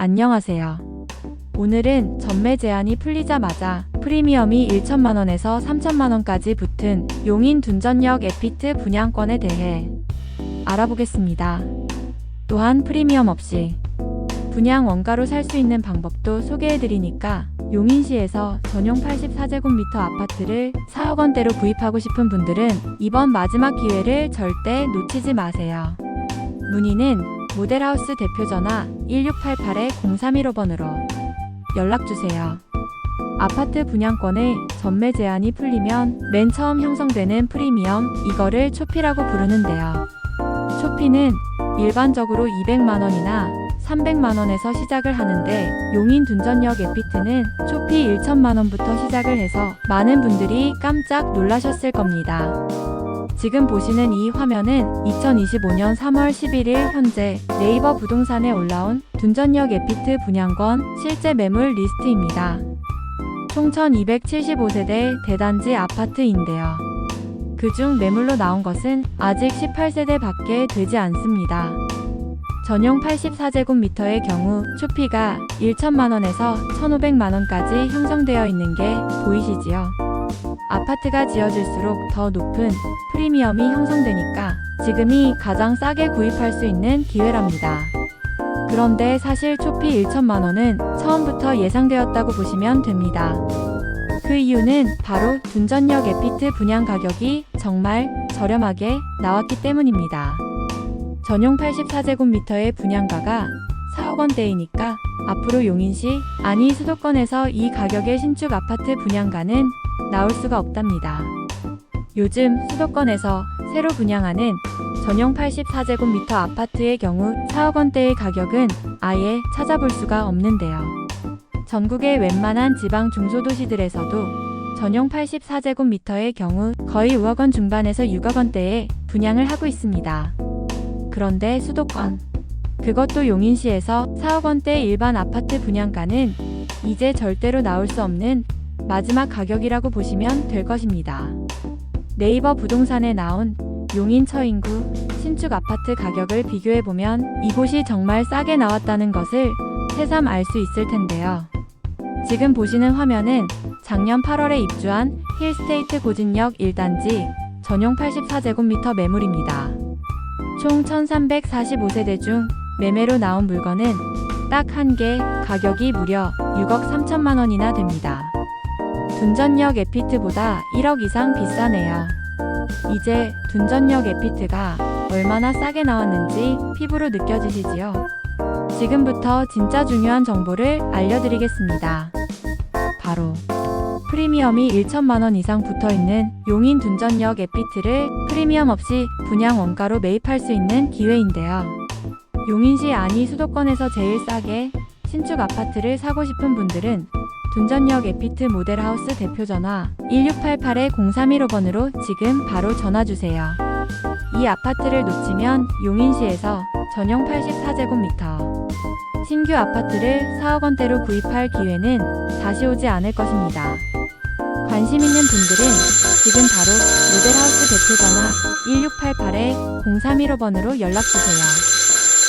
안녕하세요. 오늘은 전매 제한이 풀리자마자 프리미엄이 1천만원에서 3천만원까지 붙은 용인 둔전역 에피트 분양권에 대해 알아보겠습니다. 또한 프리미엄 없이 분양 원가로 살 수 있는 방법도 소개해드리니까 용인시에서 전용 84제곱미터 아파트를 4억 원대로 구입하고 싶은 분들은 이번 마지막 기회를 절대 놓치지 마세요. 문의는 모델하우스 대표 전화 1688-0315번으로 연락주세요. 아파트 분양권의 전매 제한이 풀리면 맨 처음 형성되는 프리미엄 이거를 초피라고 부르는데요. 초피는 일반적으로 200만원이나 300만원에서 시작을 하는데 용인 둔전역 에피트는 초피 1천만원부터 시작을 해서 많은 분들이 깜짝 놀라셨을 겁니다. 지금 보시는 이 화면은 2025년 3월 11일 현재 네이버 부동산에 올라온 둔전역 에피트 분양권 실제 매물 리스트입니다. 총 1275세대 대단지 아파트인데요. 그중 매물로 나온 것은 아직 18세대 밖에 되지 않습니다. 전용 84제곱미터의 경우 초피가 1천만원에서 1,500만원까지 형성되어 있는 게 보이시지요? 아파트가 지어질수록 더 높은 프리미엄이 형성되니까 지금이 가장 싸게 구입할 수 있는 기회랍니다. 그런데 사실 초피 1천만 원은 처음부터 예상되었다고 보시면 됩니다. 그 이유는 바로 둔전역 에피트 분양 가격이 정말 저렴하게 나왔기 때문입니다. 전용 84제곱미터의 분양가가 4억 원대이니까 앞으로 용인시 아니 수도권에서 이 가격의 신축 아파트 분양가는 나올 수가 없답니다. 요즘 수도권에서 새로 분양하는 전용 84제곱미터 아파트의 경우 4억 원대의 가격은 아예 찾아볼 수가 없는데요. 전국의 웬만한 지방 중소도시들에서도 전용 84제곱미터의 경우 거의 5억 원 중반에서 6억 원대에 분양을 하고 있습니다. 그런데 수도권 그것도 용인시에서 4억 원대 일반 아파트 분양가는 이제 절대로 나올 수 없는 마지막 가격이라고 보시면 될 것입니다. 네이버 부동산에 나온 용인 처인구 신축 아파트 가격을 비교해보면 이곳이 정말 싸게 나왔다는 것을 새삼 알 수 있을 텐데요. 지금 보시는 화면은 작년 8월에 입주한 힐스테이트 고진역 1단지 전용 84제곱미터 매물입니다. 총 1345세대 중 매매로 나온 물건은 딱 한 개 가격이 무려 6억 3천만 원이나 됩니다. 둔전역 에피트보다 1억 이상 비싸네요. 이제 둔전역 에피트가 얼마나 싸게 나왔는지 피부로 느껴지시지요? 지금부터 진짜 중요한 정보를 알려드리겠습니다. 바로 프리미엄이 1천만 원 이상 붙어 있는 용인 둔전역 에피트를 프리미엄 없이 분양 원가로 매입할 수 있는 기회인데요. 용인시 안이 수도권에서 제일 싸게 신축 아파트를 사고 싶은 분들은 둔전역 에피트 모델하우스 대표 전화 1688-0315번으로 지금 바로 전화 주세요. 이 아파트를 놓치면 용인시에서 전용 84제곱미터 신규 아파트를 4억 원대로 구입할 기회는 다시 오지 않을 것입니다. 관심 있는 분들은 지금 바로 모델하우스 대표 전화 1688-0315번으로 연락 주세요.